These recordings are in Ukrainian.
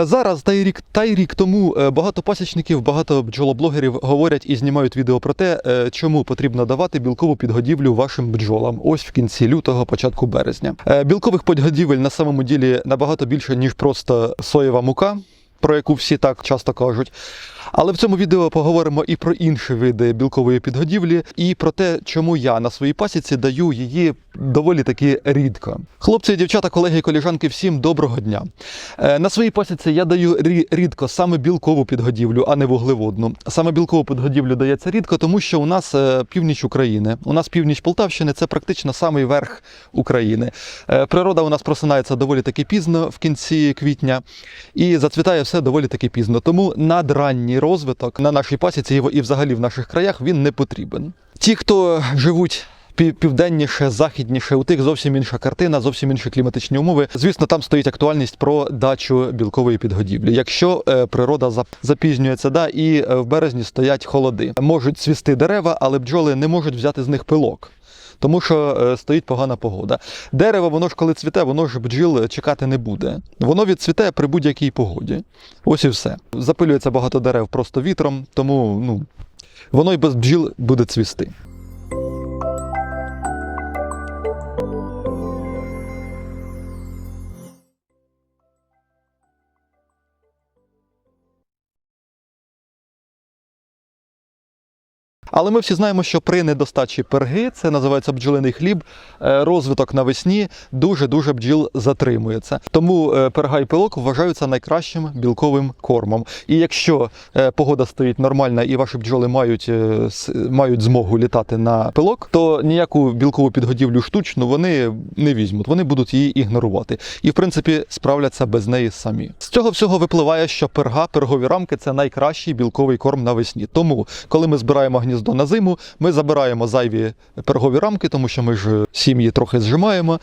Зараз та й рік та рік тому е, багато пасічників, багато бджолоблогерів говорять і знімають відео про те, е, чому потрібно давати білкову підгодівлю вашим бджолам. Ось в кінці лютого, початку березня. Е, Білкових підгодівель на самому ділі набагато більше ніж просто соєва мука. Про яку всі так часто кажуть. Але в цьому відео поговоримо і про інші види білкової підгодівлі, і про те, чому я на своїй пасіці даю її доволі таки рідко. Хлопці, дівчата, колеги коліжанки, всім доброго дня. Е, На своїй пасіці я даю рідко саме білкову підгодівлю, а не вуглеводну. Саме білкову підгодівлю дається рідко, тому що у нас е, північ України, у нас північ Полтавщини це практично самий верх України. Е, Природа у нас просинається доволі таки пізно в кінці квітня і зацвітає все доволі таки пізно. Тому надранній розвиток на нашій пасіці і взагалі в наших краях він не потрібен. Ті, хто живуть. пів- Південніше, західніше, у тих зовсім інша картина, зовсім інші кліматичні умови. Звісно, там стоїть актуальність про дачу білкової підгодівлі. Якщо е, природа зап- запізнюється, да, і е, в березні стоять холоди, можуть цвісти дерева, але бджоли не можуть взяти з них пилок. Тому що е, стоїть погана погода. Дерево, воно ж коли цвіте, воно ж бджіл чекати не буде. Воно відцвіте при будь-якій погоді. Ось і все. Запилюється багато дерев просто вітром, тому ну, воно й без бджіл буде цвісти. Але ми всі знаємо, що при недостачі перги, це називається бджолиний хліб, е, розвиток навесні дуже-дуже бджіл затримується. Тому е, перга і пилок вважаються найкращим білковим кормом. І якщо е, погода стоїть нормальна і ваші бджоли мають, мають змогу літати на пилок, то ніяку білкову підгодівлю штучну вони не візьмуть, вони будуть її ігнорувати. І в принципі справляться без неї самі. З цього всього випливає, що перга, пергові рамки це найкращий білковий корм навесні. Тому, коли ми збираємо гніздо на зиму, ми забираємо зайві пергові рамки, тому що ми ж сім'ї трохи зжимаємо.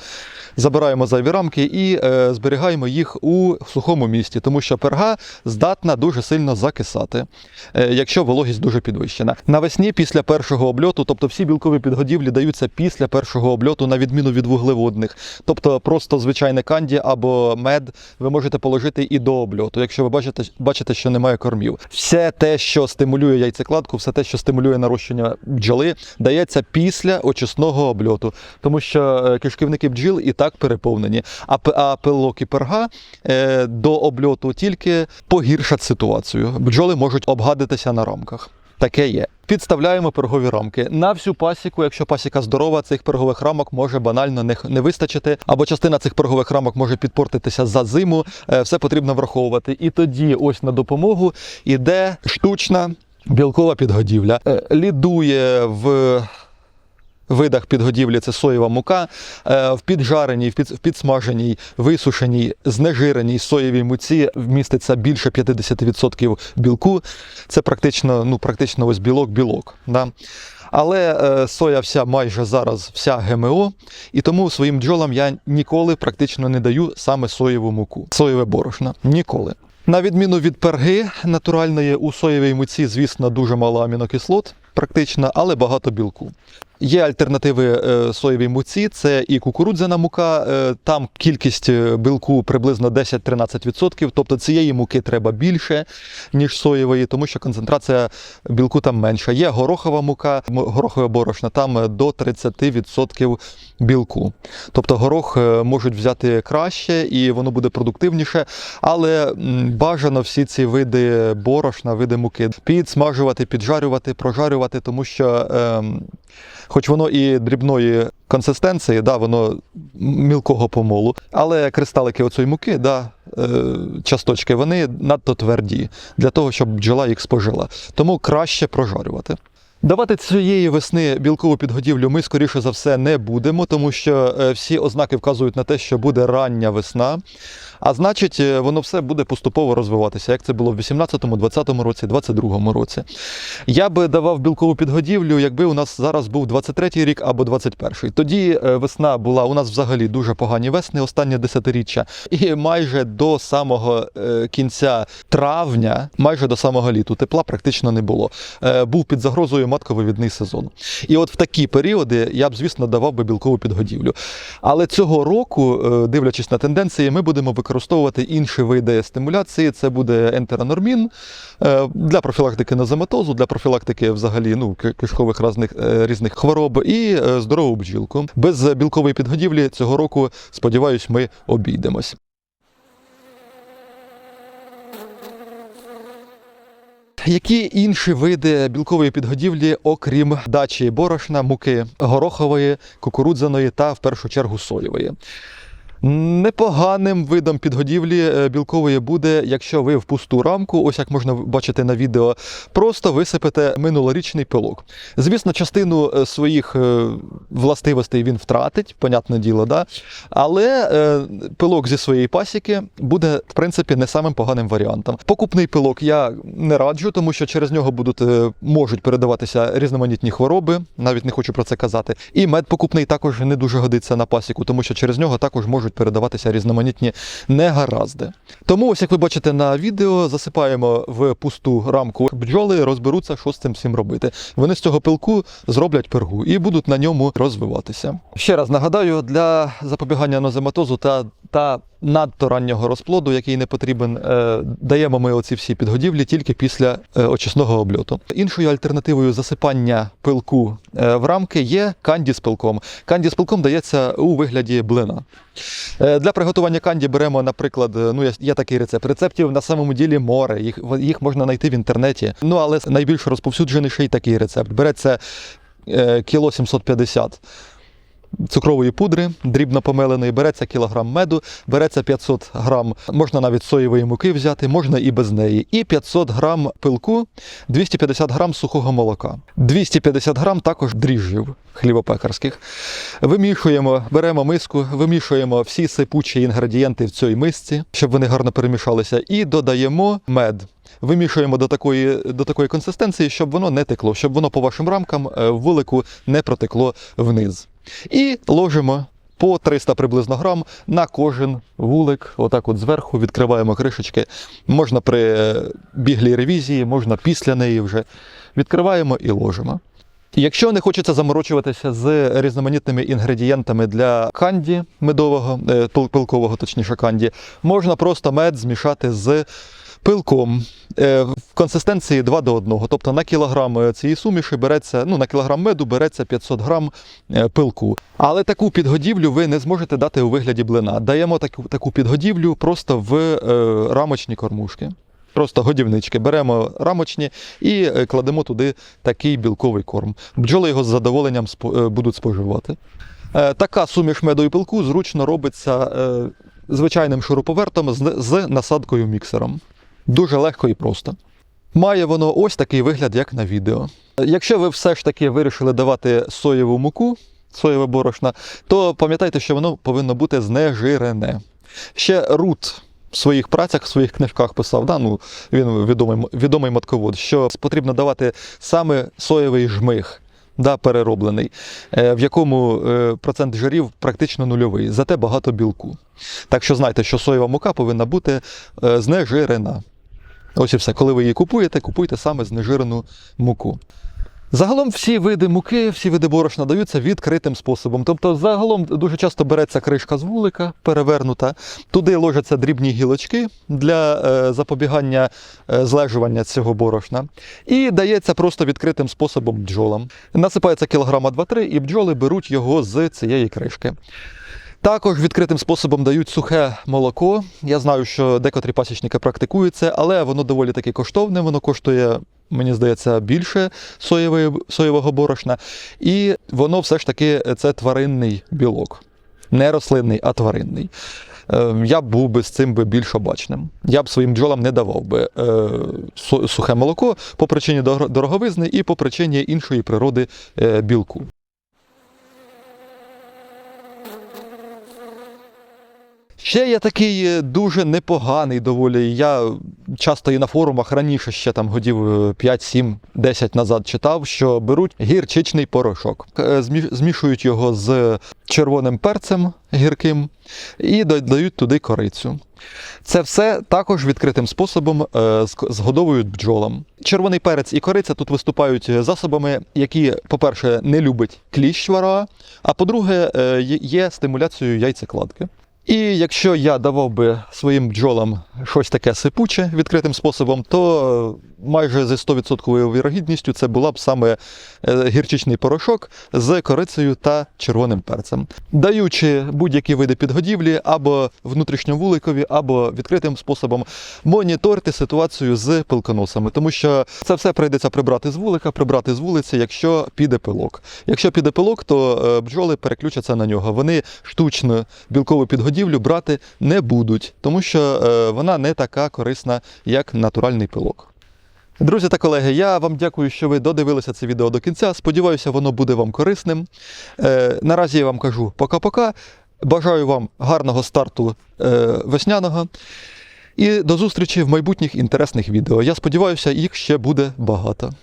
Забираємо зайві рамки і е, зберігаємо їх у сухому місці, тому що перга здатна дуже сильно закисати, е, якщо вологість дуже підвищена. Навесні після першого обльоту, тобто всі білкові підгодівлі даються після першого обльоту, на відміну від вуглеводних. Тобто просто звичайне канді або мед ви можете положити і до обльоту, якщо ви бачите, бачите, що немає кормів. Все те, що стимулює яйцекладку, все те, що стимулює нарощення бджоли, дається після очисного обльоту, тому що е, кишківники бджіл і так переповнені. А, пилок і перга е, до обльоту тільки погіршать ситуацію. Бджоли можуть обгадитися на рамках. Таке є. Підставляємо пергові рамки. На всю пасіку, якщо пасіка здорова, цих пергових рамок може банально не, не вистачити, або частина цих пергових рамок може підпортитися за зиму. Е, Все потрібно враховувати. І тоді ось на допомогу іде штучна білкова підгодівля. Е, Лідує в видах підгодівлі це соєва мука. Е, В піджареній, в підсмаженій, висушеній, знежиреній соєвій муці вміститься більше 50% білку. Це практично, ну, практично ось білок-білок. Да? Але е, соя вся майже зараз вся ГМО, і тому своїм бджолам я ніколи практично не даю саме соєву муку, соєве борошно. Ніколи. На відміну від перги натуральної, у соєвій муці, звісно, дуже мало амінокислот, практично, але багато білку. Є альтернативи е, соєвій муці, це і кукурудзяна мука. е, Там кількість е, білку приблизно 10-13%. Тобто цієї муки треба більше, ніж соєвої, тому що концентрація білку там менша. Є горохова мука, горохове борошно, там е, до 30% білку. Тобто горох е, можуть взяти краще і воно буде продуктивніше, але бажано всі ці види борошна, види муки підсмажувати, піджарювати, прожарювати, тому що. ем, Хоч воно і дрібної консистенції, да, воно мілкого помолу, але кристалики оцієї муки, да, е, часточки, вони надто тверді для того, щоб бджола їх спожила. Тому краще прожарювати. Давати цієї весни білкову підгодівлю ми, скоріше за все, не будемо, тому що е, всі ознаки вказують на те, що буде рання весна. А значить, е, воно все буде поступово розвиватися, як це було в 18-му, 20-му році, 22-му році. Я би давав білкову підгодівлю, якби у нас зараз був 23-й рік або 21-й. Тоді е, весна була у нас взагалі дуже погані весни, останнє десятиріччя. І майже до самого кінця травня, майже до самого літу, тепла практично не було. Був під загрозою матковивідний сезон. І от в такі періоди я б, звісно, давав би білкову підгодівлю. Але цього року, е, дивлячись на тенденції, ми будемо використовувати інші види стимуляції. Це буде ентеронормін е, для профілактики нозематозу, для профілактики взагалі ну, кишкових різних, е, різних хвороб і здорову бджілку. Без білкової підгодівлі цього року, сподіваюсь, ми обійдемось. Які інші види білкової підгодівлі, окрім дачі борошна, муки горохової, кукурудзяної та в першу чергу соєвої? Непоганим видом підгодівлі е, білкової буде, якщо ви в пусту рамку, ось як можна бачити на відео, просто висипете минулорічний пилок. Звісно, частину е, своїх е, властивостей він втратить, понятне діло, да? але пилок зі своєї пасіки буде, в принципі, не самим поганим варіантом. Покупний пилок я не раджу, тому що через нього будуть, можуть передаватися різноманітні хвороби, навіть не хочу про це казати. І мед покупний також не дуже годиться на пасіку, тому що через нього також можуть передаватися різноманітні негаразди. Тому, ось як ви бачите на відео, засипаємо в пусту рамку бджоли, розберуться, що з цим всім робити. Вони з цього пилку зроблять пергу і будуть на ньому розвиватися. Ще раз нагадаю, для запобігання нозематозу та, та надто раннього розплоду, який не потрібен, е, даємо ми оці всі підгодівлі тільки після е, очисного обльоту. Іншою альтернативою засипання пилку е, в рамки є канді з пилком. Канді з пилком дається у вигляді блина. Для приготування канді беремо, наприклад, ну є- є такий рецепт. Рецептів на самому ділі море. Їх, їх можна знайти в інтернеті. Ну але найбільш розповсюдженіший такий рецепт. Береться кіло 750 цукрової пудри, дрібно помеленої, береться кілограм меду, береться 500 грам, можна навіть соєвої муки взяти, можна і без неї. І 500 грам пилку, 250 грам сухого молока, 250 грам також дріжджів хлібопекарських. Вимішуємо, беремо миску, вимішуємо всі сипучі інгредієнти в цій мисці, щоб вони гарно перемішалися, і додаємо мед. Вимішуємо до такої, до такої консистенції, щоб воно не текло, щоб воно по вашим рамкам е, вулику не протекло вниз. І ложимо по 300 приблизно грам на кожен вулик. Отак от зверху відкриваємо кришечки. Можна при біглій ревізії, можна після неї вже. Відкриваємо і ложимо. Якщо не хочеться заморочуватися з різноманітними інгредієнтами для канді медового, е, пилкового, точніше канді, можна просто мед змішати з пилком е, в консистенції 2 до 1. Тобто на кілограм е, цієї суміші береться, ну на кілограм меду береться 500 грам е, пилку. Але таку підгодівлю ви не зможете дати у вигляді блина. Даємо таку, таку підгодівлю просто в е, рамочні кормушки. Просто годівнички. Беремо рамочні і кладемо туди такий білковий корм. Бджоли його з задоволенням будуть споживати. Така суміш меду і пилку зручно робиться звичайним шуруповертом з насадкою міксером. Дуже легко і просто. Має воно ось такий вигляд, як на відео. Якщо ви все ж таки вирішили давати соєву муку, соєве борошна, то пам'ятайте, що воно повинно бути знежирене. Ще Рут в своїх працях, в своїх книжках писав, да, ну, він відомий, відомий матковод, що потрібно давати саме соєвий жмих. Да, перероблений, е, в якому е, процент жирів практично нульовий, зате багато білку. Так що знайте, що соєва мука повинна бути е, знежирена. Ось і все. Коли ви її купуєте, купуйте саме знежирену муку. Загалом всі види муки, всі види борошна даються відкритим способом. Тобто, загалом дуже часто береться кришка з вулика, перевернута, туди ложаться дрібні гілочки для е, запобігання е, злежування цього борошна. І дається просто відкритим способом бджолам. Насипається кілограма 2-3, і бджоли беруть його з цієї кришки. Також відкритим способом дають сухе молоко. Я знаю, що декотрі пасічники практикують це, але воно доволі таки коштовне, воно коштує, мені здається, більше соєвої, соєвого борошна. І воно все ж таки це тваринний білок. Не рослинний, а тваринний. Е, Я був би з цим би більш обачним. Я б своїм бджолам не давав би е, сухе молоко по причині дороговизни і по причині іншої природи е, білку. Ще є такий е, дуже непоганий доволі. Я часто і на форумах раніше, ще там годів е, 5, 7, 10 назад читав, що беруть гірчичний порошок, Е, змішують його з червоним перцем гірким і додають туди корицю. Це все також відкритим способом е, згодовують бджолам. Червоний перець і кориця тут виступають засобами, які, по-перше, не любить кліщ вара, а по-друге, е, є стимуляцією яйцекладки. І якщо я давав би своїм бджолам щось таке сипуче відкритим способом, то майже зі 100% вірогідністю це була б саме е, гірчичний порошок з корицею та червоним перцем. Даючи будь-які види підгодівлі або внутрішньовуликові, або відкритим способом моніторити ситуацію з пилконосами, тому що це все прийдеться прибрати з вулика, прибрати з вулиці, якщо піде пилок. Якщо піде пилок, то е, бджоли переключаться на нього. Вони штучну білкову підгодівлю брати не будуть, тому що е, вона не така корисна, як натуральний пилок. Друзі та колеги, я вам дякую, що ви додивилися це відео до кінця. Сподіваюся, воно буде вам корисним. Е, наразі я вам кажу пока-пока. Бажаю вам гарного старту е, весняного. І до зустрічі в майбутніх інтересних відео. Я сподіваюся, їх ще буде багато.